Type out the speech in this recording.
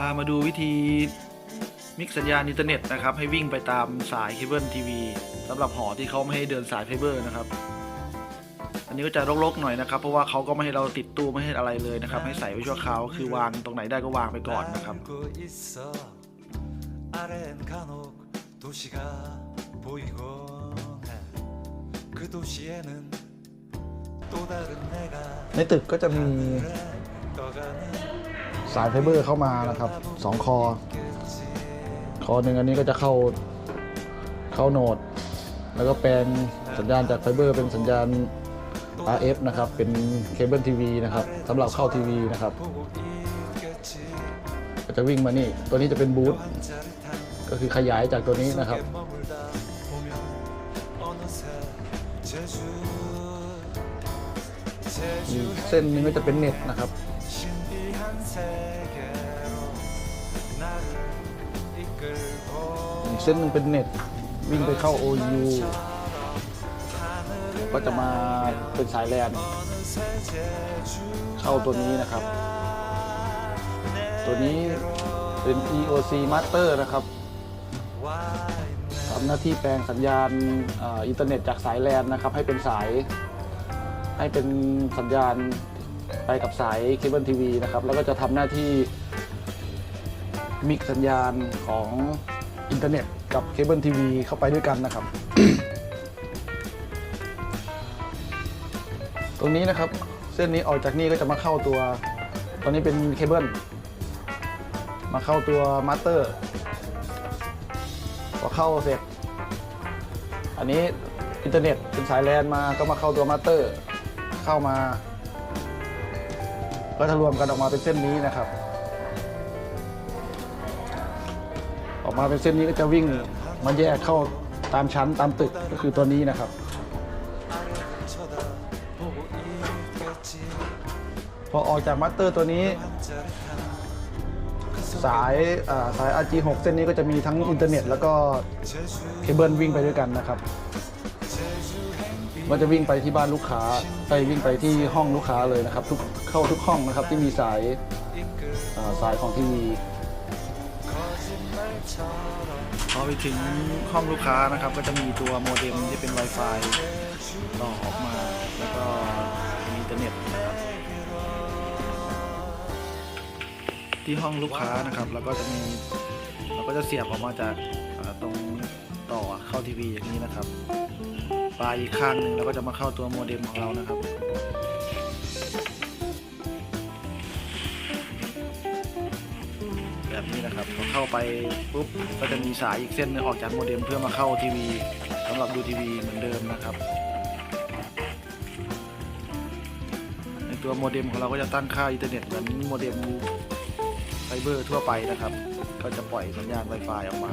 พามาดูวิธีมิกสัญญาณอินเทอร์เน็ตนะครับ ให้วิ่งไปตามสายเคเบิลทีวีสำหรับหอที่เขาไม่ให้เดินสายเคเบิลนะครับ อันนี้ก็จะรกๆหน่อยนะครับ เพราะว่าเขาก็ไม่ให้เราติดตู้ไม่ให้อะไรเลยนะครับ ให้ใส่ไว้ชั่วคราวคือวางตรงไหนได้ก็วางไปก่อนนะครับในตึกก็จะมี สายไฟเบอร์เข้ามานะครับสองคอ คอหนึ่งอันนี้ก็จะเข้าเข้าโนด แล้วก็แปลงสัญญาณจากไฟเบอร์เป็นสัญญาณ RF นะครับ เป็นเคเบิลทีวีนะครับสำหรับเข้าทีวีนะครับ ก็จะวิ่งมานี่ ตัวนี้จะเป็นบูทก็คือขยายจากตัวนี้นะครับ เส้นนึงก็จะเป็นเน็ตนะครับ อีกเส้นหนึ่งเป็นเน็ต วิ่งไปเข้า OU ก็จะมาเป็นสายแลนเข้าตัวนี้นะครับ ตัวนี้เป็น EOC Master นะครับทำหน้าที่แปลงสัญญาณอินเทอร์เน็ตจากสายแลนนะครับ ให้เป็นสาย ให้เป็นสัญญาณ ไปกับสายเคเบิลทีวีนะครับ แล้วก็จะทำหน้าที่มิกสัญญาณของอินเทอร์เน็ตกับเคเบิลทีวีเข้าไปด้วยกันนะครับ ตรงนี้นะครับ เส้นนี้ออกจากนี่ก็จะมาเข้าตัว ตอนนี้เป็นเคเบิลมาเข้าตัวมาสเตอร์พอเข้าเสร็จ อันนี้อินเทอร์เน็ตเป็นสายแลนมาก็มาเข้าตัวมาสเตอร์ เข้ามา ก็จะรวมกันออกมาเป็นเส้นนี้นะครับ ออกมาเป็นเส้นนี้ก็จะวิ่งมันแยกเข้าตามชั้นตามตึกก็คือตัวนี้นะครับ พอออกจากมัตเตอร์ตัวนี้ สายสาย RG6 เส้นนี้ก็จะมีทั้งอินเทอร์เน็ต แล้วก็เคเบิลวิ่งไปด้วยกันนะครับ มันจะวิ่งไปที่บ้านลูกค้าไปวิ่งไปที่ห้องลูกค้าเลยนะครับ ทุกเข้าทุกห้องนะครับที่มีสายสายของทีวีพอไปถึงห้องลูกค้านะครับ ก็จะมีตัวโมเด็มที่เป็น Wi-Fi ต่อออกมาแล้วก็มีอินเทอร์เน็ตนะครับที่ห้องลูกค้านะครับ แล้วก็จะมีเราก็จะเสียบออกมาจากตรงต่อเข้าทีวีอย่างนี้นะครับ ปลายอีกข้างหนึ่งแล้วก็จะมาเข้าตัวโมเด็มของเรานะครับแบบนี้นะครับพอเข้าไปปุ๊บก็จะมีสายอีกเส้นหนึงออกจากโมเด็มเพื่อมาเข้าทีวีสำหรับดูทีวีเหมือนเดิมนะครับ ในตัวโมเด็มของเราก็จะตั้งค่าอินเทอร์เน็ตเหมือนโมเด็มไฟเบอร์ทั่วไปนะครับ ก็จะปล่อยสัญญาณ Wi-Fi ออกมา